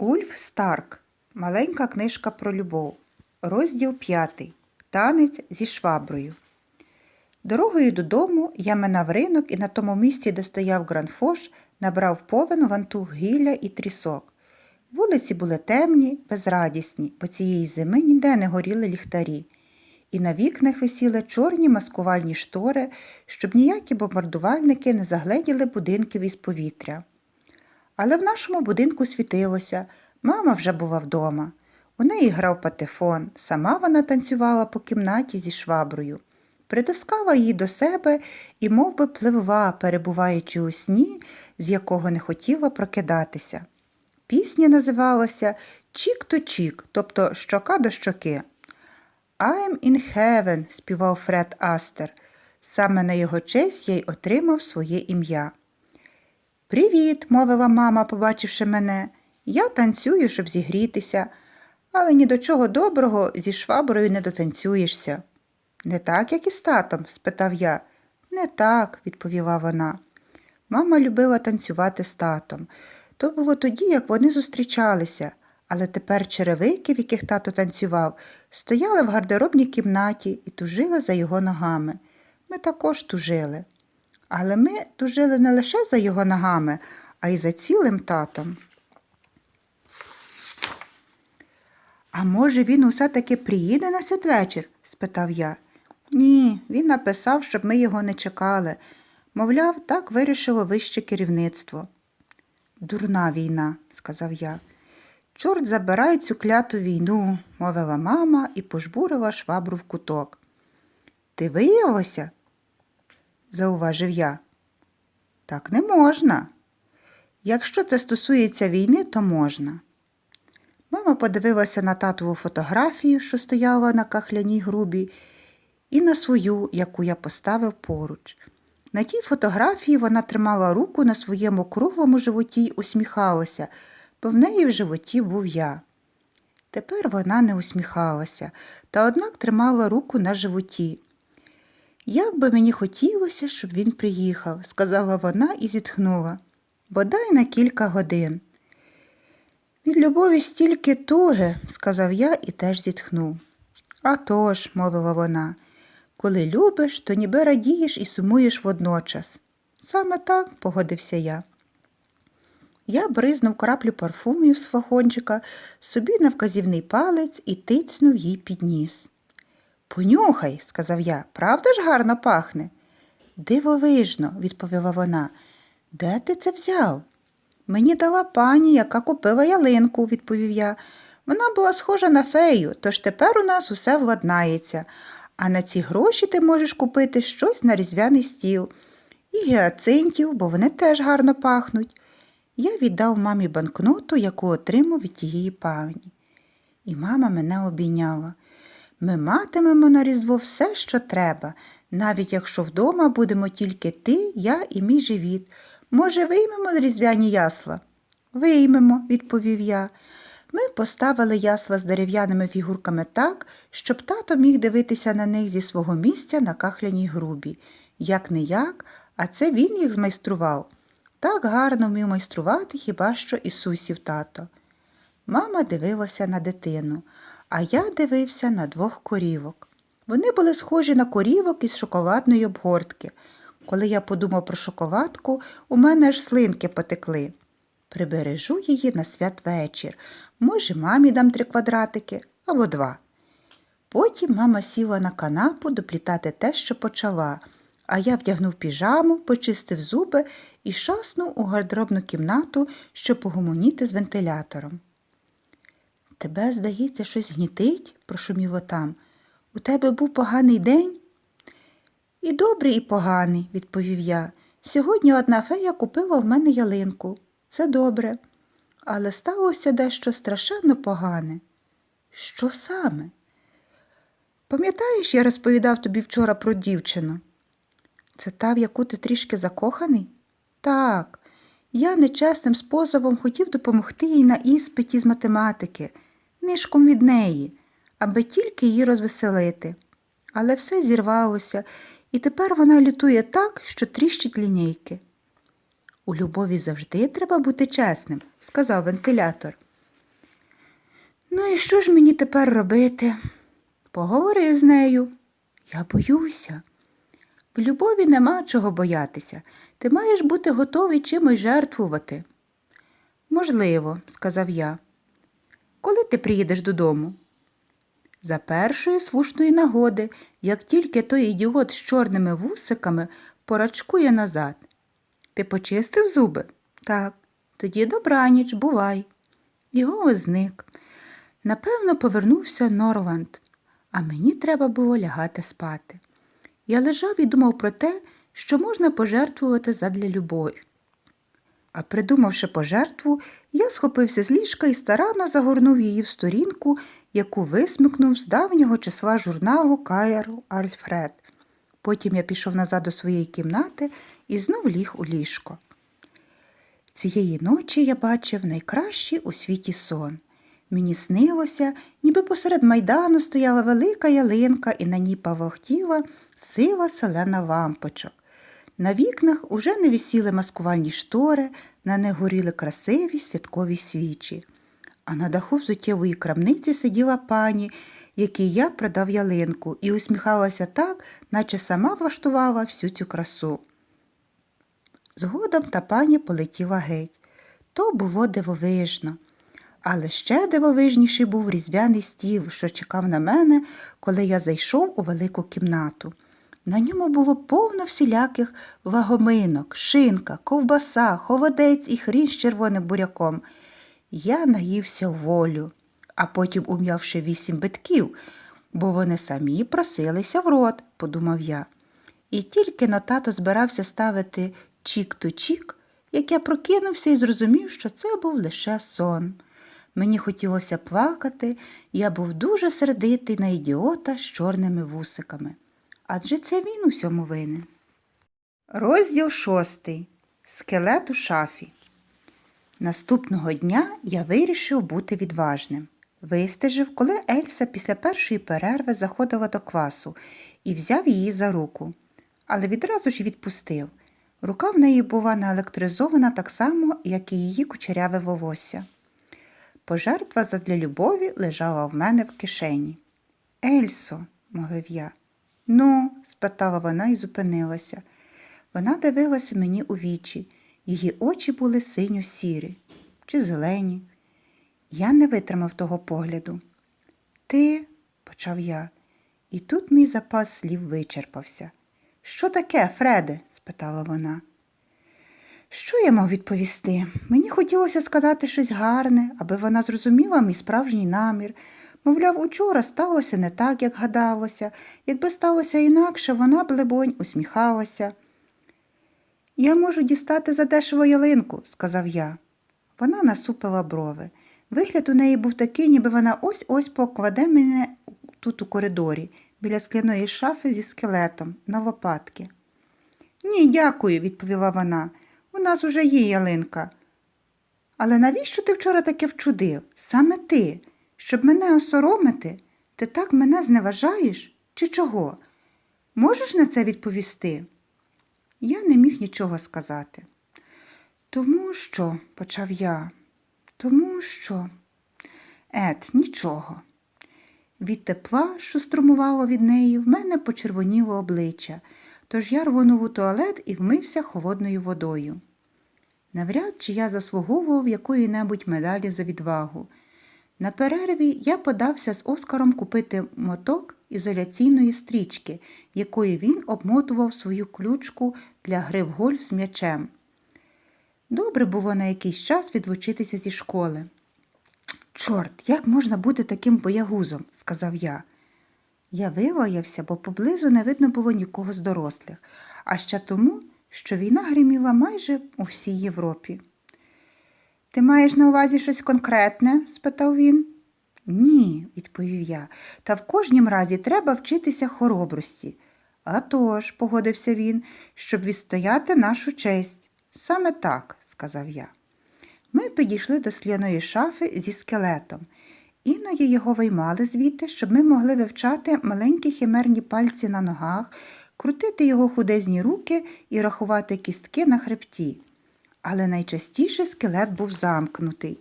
Ульф Старк. Маленька книжка про любов. Розділ п'ятий. Танець зі шваброю. Дорогою додому я минав ринок і на тому місці, де стояв Гранфош, набрав повен лантух гілля і трісок. Вулиці були темні, безрадісні, бо цієї зими ніде не горіли ліхтарі, і на вікнах висіли чорні маскувальні штори, щоб ніякі бомбардувальники не загледіли будинків із повітря. Але в нашому будинку світилося, мама вже була вдома. У неї грав патефон, сама вона танцювала по кімнаті зі шваброю. Притискала її до себе і мов би, пливла, перебуваючи у сні, з якого не хотіла прокидатися. Пісня називалася Чік то чік, тобто щока до щоки. I'm in heaven, співав Фред Астер. Саме на його честь я й отримав своє ім'я. Привіт, мовила мама, побачивши мене. Я танцюю, щоб зігрітися, але ні до чого доброго зі шваброю не дотанцюєшся. Не так, як і з татом? спитав я. Не так, відповіла вона. Мама любила танцювати з татом. То було тоді, як вони зустрічалися, але тепер черевики, в яких тато танцював, стояли в гардеробній кімнаті і тужили за його ногами. Ми також тужили. Але ми тужили не лише за його ногами, а й за цілим татом. А може, він усе таки приїде на святвечір? спитав я. Ні, він написав, щоб ми його не чекали. Мовляв, так вирішило вище керівництво. Дурна війна, сказав я. Чорт забирай цю кляту війну, мовила мама і пожбурила швабру в куток. Ти виявилося? Зауважив я. Так не можна. Якщо це стосується війни, то можна. Мама подивилася на татову фотографію, що стояла на кахляній грубі, і на свою, яку я поставив поруч. На тій фотографії вона тримала руку на своєму круглому животі й усміхалася, бо в неї в животі був я. Тепер вона не усміхалася, та однак тримала руку на животі. Як би мені хотілося, щоб він приїхав, сказала вона і зітхнула. Бодай на кілька годин. Від любові стільки туги, сказав я і теж зітхнув. «А тож», – мовила вона, коли любиш, то ніби радієш і сумуєш водночас. Саме так, погодився я. Я бризнув краплю парфумів з флакончика собі на вказівний палець і тицнув їй під ніс. Понюхай, сказав я, правда ж гарно пахне? Дивовижно, відповіла вона. Де ти це взяв? Мені дала пані, яка купила ялинку, відповів я. Вона була схожа на фею, тож тепер у нас усе владнається, а на ці гроші ти можеш купити щось на різдвяний стіл. І гіацинтів, бо вони теж гарно пахнуть. Я віддав мамі банкноту, яку отримав від тієї пані. І мама мене обійняла. Ми матимемо на Різдво все, що треба, навіть якщо вдома будемо тільки ти, я і мій живіт. Може, виймемо різдвяні ясла? Виймемо, відповів я. Ми поставили ясла з дерев'яними фігурками так, щоб тато міг дивитися на них зі свого місця на кахляній грубі. Як не як, а це він їх змайстрував. Так гарно вмів майструвати хіба що Ісусів тато. Мама дивилася на дитину, а я дивився на двох корівок. Вони були схожі на корівок із шоколадної обгортки. Коли я подумав про шоколадку, у мене аж слинки потекли. Прибережу її на святвечір. Може, мамі дам три квадратики або два. Потім мама сіла на канапу доплітати те, що почала, а я вдягнув піжаму, почистив зуби і шаснув у гардеробну кімнату, щоб погомоніти з вентилятором. Тебе, здається, щось гнітить, прошуміло там. У тебе був поганий день? І добрий, і поганий, відповів я. Сьогодні одна фея купила в мене ялинку. Це добре. Але сталося дещо страшенно погане. Що саме? Пам'ятаєш, я розповідав тобі вчора про дівчину? Це та, в яку ти трішки закоханий? Так, я нечесним способом хотів допомогти їй на іспиті з математики, нишком від неї, аби тільки її розвеселити. Але все зірвалося, і тепер вона лютує так, що тріщить лінійки. У любові завжди треба бути чесним, сказав вентилятор. Ну і що ж мені тепер робити? Поговори з нею. Я боюся. В любові нема чого боятися. Ти маєш бути готовий чимось жертвувати. Можливо, сказав я. Коли ти приїдеш додому? За першої слушної нагоди, як тільки той ідіот з чорними вусиками порачкує назад. Ти почистив зуби? Так. Тоді добраніч, бувай. Голос зник. Напевно, повернувся Норланд, а мені треба було лягати спати. Я лежав і думав про те, що можна пожертвувати задля любові. А придумавши пожертву, я схопився з ліжка і старанно загорнув її в сторінку, яку висмикнув з давнього числа журналу Кайрл Альфред. Потім я пішов назад до своєї кімнати і знов ліг у ліжко. Цієї ночі я бачив найкращий у світі сон. Мені снилося, ніби посеред майдану стояла велика ялинка і на ній павохтіла сила селена лампочок. На вікнах уже не висіли маскувальні штори, на них горіли красиві святкові свічі. А на даху взуттєвої крамниці сиділа пані, якій я продав ялинку, і усміхалася так, наче сама влаштувала всю цю красу. Згодом та пані полетіла геть. То було дивовижно. Але ще дивовижніший був різдвяний стіл, що чекав на мене, коли я зайшов у велику кімнату. На ньому було повно всіляких вагоминок, шинка, ковбаса, холодець і хрін з червоним буряком. Я наївся волю, а потім ум'явши вісім битків, бо вони самі просилися в рот, подумав я. І тільки но тато збирався ставити чік-то-чік, як я прокинувся і зрозумів, що це був лише сон. Мені хотілося плакати, я був дуже сердитий на ідіота з чорними вусиками. Адже це він у всьому винен. Розділ шостий. Скелет у шафі. Наступного дня я вирішив бути відважним. Вистежив, коли Ельса після першої перерви заходила до класу і взяв її за руку, але відразу ж відпустив. Рука в неї була наелектризована так само, як і її кучеряве волосся. Пожертва задля любові лежала в мене в кишені. Ельсо, мовив я. Ну, спитала вона і зупинилася. Вона дивилася мені у вічі, її очі були синьо сірі чи зелені. Я не витримав того погляду. Ти, почав я, і тут мій запас слів вичерпався. Що таке, Фреде? спитала вона. Що я мав відповісти? Мені хотілося сказати щось гарне, аби вона зрозуміла мій справжній намір. Мовляв, учора сталося не так, як гадалося. Якби сталося інакше, вона б, либонь, усміхалася. Я можу дістати задешево ялинку, сказав я. Вона насупила брови. Вигляд у неї був такий, ніби вона ось ось покладе мене тут у коридорі, біля скляної шафи зі скелетом, на лопатки. Ні, дякую, відповіла вона. У нас уже є ялинка. Але навіщо ти вчора таке вчудив? Саме ти, щоб мене осоромити, ти так мене зневажаєш? Чи чого? Можеш на це відповісти? Я не міг нічого сказати. Тому що, почав я, тому що. Ет, нічого. Від тепла, що струмувало від неї, в мене почервоніло обличчя, тож я рвонув у туалет і вмився холодною водою. Навряд чи я заслуговував якої-небудь медалі за відвагу. На перерві я подався з Оскаром купити моток ізоляційної стрічки, якою він обмотував свою ключку для гри в гольф з м'ячем. Добре було на якийсь час відлучитися зі школи. Чорт, як можна бути таким боягузом, сказав я. Я вилаявся, бо поблизу не видно було нікого з дорослих, а ще тому, що війна гриміла майже у всій Європі. Ти маєш на увазі щось конкретне? спитав він. Ні, відповів я, та в кожнім разі треба вчитися хоробрості. «А тож», – погодився він, щоб відстояти нашу честь. Саме так, сказав я. Ми підійшли до скляної шафи зі скелетом. Іноді його виймали звідти, щоб ми могли вивчати маленькі химерні пальці на ногах, крутити його худезні руки і рахувати кістки на хребті. Але найчастіше скелет був замкнутий.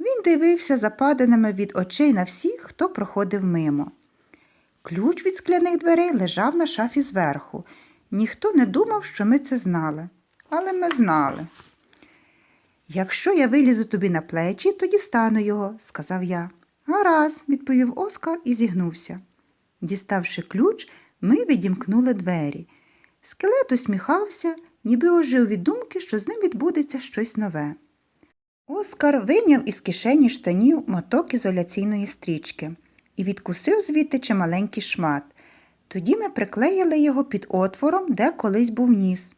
Він дивився западинами від очей на всіх, хто проходив мимо. Ключ від скляних дверей лежав на шафі зверху. Ніхто не думав, що ми це знали, але ми знали. Якщо я вилізу тобі на плечі, то дістану його, сказав я. Гаразд, відповів Оскар і зігнувся. Діставши ключ, ми відімкнули двері. Скелет усміхався, ніби ожив від думки, що з ним відбудеться щось нове. Оскар вийняв із кишені штанів моток ізоляційної стрічки і відкусив звідти чималенький шмат. Тоді ми приклеїли його під отвором, де колись був ніс.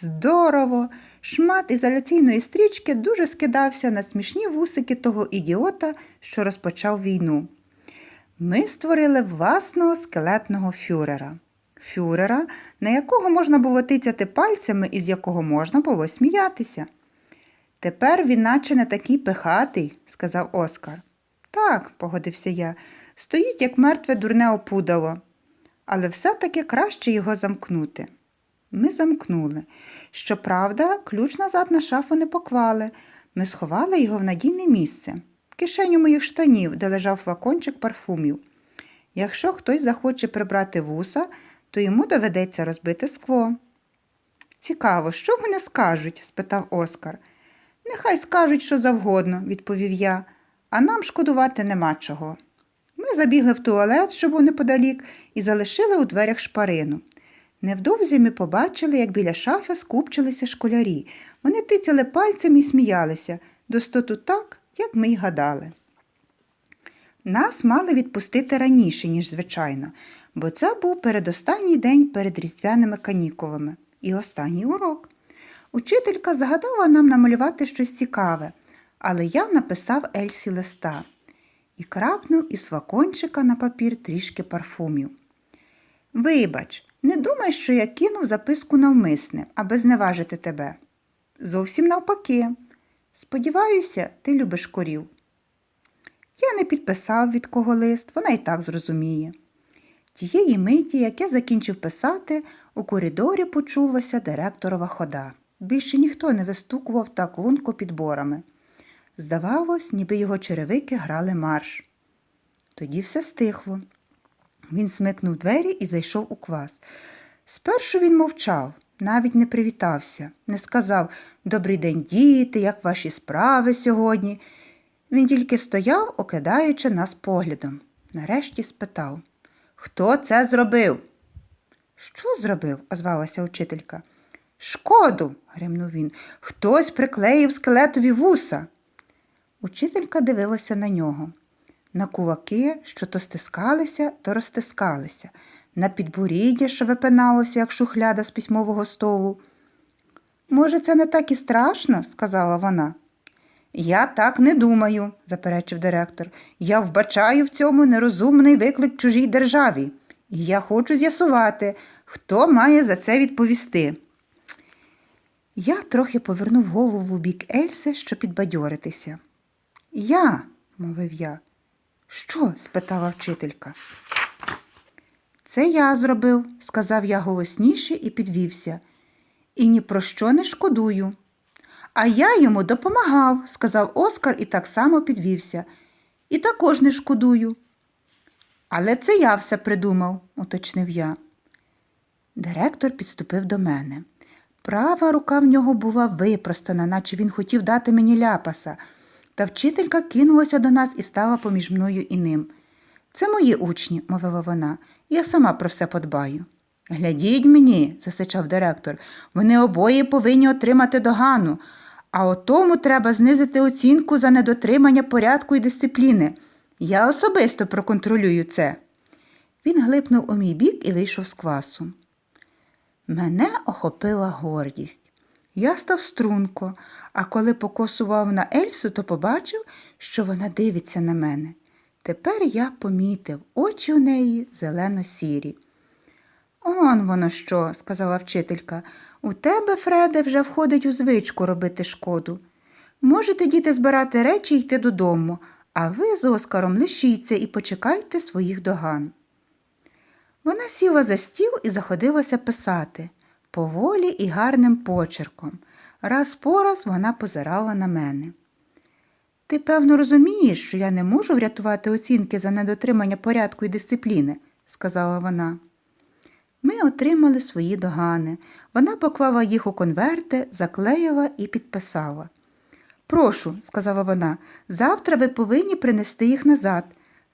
Здорово! Шмат ізоляційної стрічки дуже скидався на смішні вусики того ідіота, що розпочав війну. Ми створили власного скелетного фюрера. Фюрера, на якого можна було тицяти пальцями і з якого можна було сміятися. Тепер він наче не такий пихатий, сказав Оскар. Так, погодився я, стоїть, як мертве дурне опудало, але все-таки краще його замкнути. Ми замкнули. Щоправда, ключ назад на шафу не поклали. Ми сховали його в надійне місце, в кишеню моїх штанів, де лежав флакончик парфумів. Якщо хтось захоче прибрати вуса, то йому доведеться розбити скло. Цікаво, що вони скажуть? спитав Оскар. Нехай скажуть, що завгодно, відповів я, а нам шкодувати нема чого. Ми забігли в туалет, що був неподалік, і залишили у дверях шпарину. Невдовзі ми побачили, як біля шафи скупчилися школярі. Вони тицяли пальцем і сміялися, достоту так, як ми й гадали. Нас мали відпустити раніше, ніж звичайно, бо це був передостанній день перед різдвяними канікулами і останній урок. Учителька загадала нам намалювати щось цікаве, але я написав Ельсі листа і крапнув із флакончика на папір трішки парфумів. Вибач, не думай, що я кинув записку навмисне, аби зневажити тебе. Зовсім навпаки. Сподіваюся, ти любиш корів. Я не підписав від кого лист, вона і так зрозуміє. Тієї миті, як я закінчив писати, у коридорі почулася директорова хода. Більше ніхто не вистукував так лунко підборами. Здавалось, ніби його черевики грали марш. Тоді все стихло. Він смикнув двері і зайшов у клас. Спершу він мовчав, навіть не привітався, не сказав Добрий день, діти, як ваші справи сьогодні. Він тільки стояв, окидаючи нас поглядом. Нарешті спитав Хто це зробив? Що зробив? озвалася учителька. Шкоду, гримнув він. Хтось приклеїв скелетові вуса. Учителька дивилася на нього. На кулаки, що то стискалися, то розтискалися, на підборіддя, що випиналося, як шухляда з письмового столу. Може, це не так і страшно, сказала вона. Я так не думаю, заперечив директор. Я вбачаю в цьому нерозумний виклик чужій державі, і я хочу з'ясувати, хто має за це відповісти. Я трохи повернув голову в бік Ельси, щоб підбадьоритися. Я, мовив я. Що? спитала вчителька. Це я зробив, сказав я голосніше і підвівся. І ні про що не шкодую. А я йому допомагав, сказав Оскар і так само підвівся. І також не шкодую. Але це я все придумав, уточнив я. Директор підступив до мене. Права рука в нього була випростана, наче він хотів дати мені ляпаса, та вчителька кинулася до нас і стала поміж мною і ним. Це мої учні, мовила вона, я сама про все подбаю. Глядіть мені, засичав директор, вони обоє повинні отримати догану, а отому треба знизити оцінку за недотримання порядку і дисципліни. Я особисто проконтролюю це. Він глипнув у мій бік і вийшов з класу. Мене охопила гордість. Я став струнко, а коли покосував на Ельсу, то побачив, що вона дивиться на мене. Тепер я помітив, очі у неї зелено-сірі. Он воно що, сказала вчителька. У тебе, Фреде, вже входить у звичку робити шкоду. Можете, діти, збирати речі і йти додому, а ви з Оскаром лишіться і почекайте своїх доган. Вона сіла за стіл і заходилася писати поволі і гарним почерком. Раз по раз вона позирала на мене. Ти, певно, розумієш, що я не можу врятувати оцінки за недотримання порядку і дисципліни, сказала вона. Ми отримали свої догани. Вона поклала їх у конверти, заклеїла і підписала. Прошу, сказала вона, завтра ви повинні принести їх назад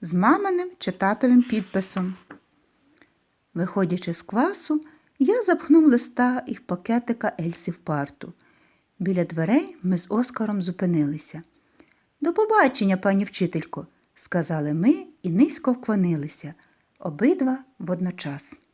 з маминим чи татовим підписом. Виходячи з класу, я запхнув листа і в пакетика Ельсі в парту. Біля дверей ми з Оскаром зупинилися. До побачення, пані вчителько, сказали ми і низько вклонилися, обидва водночас.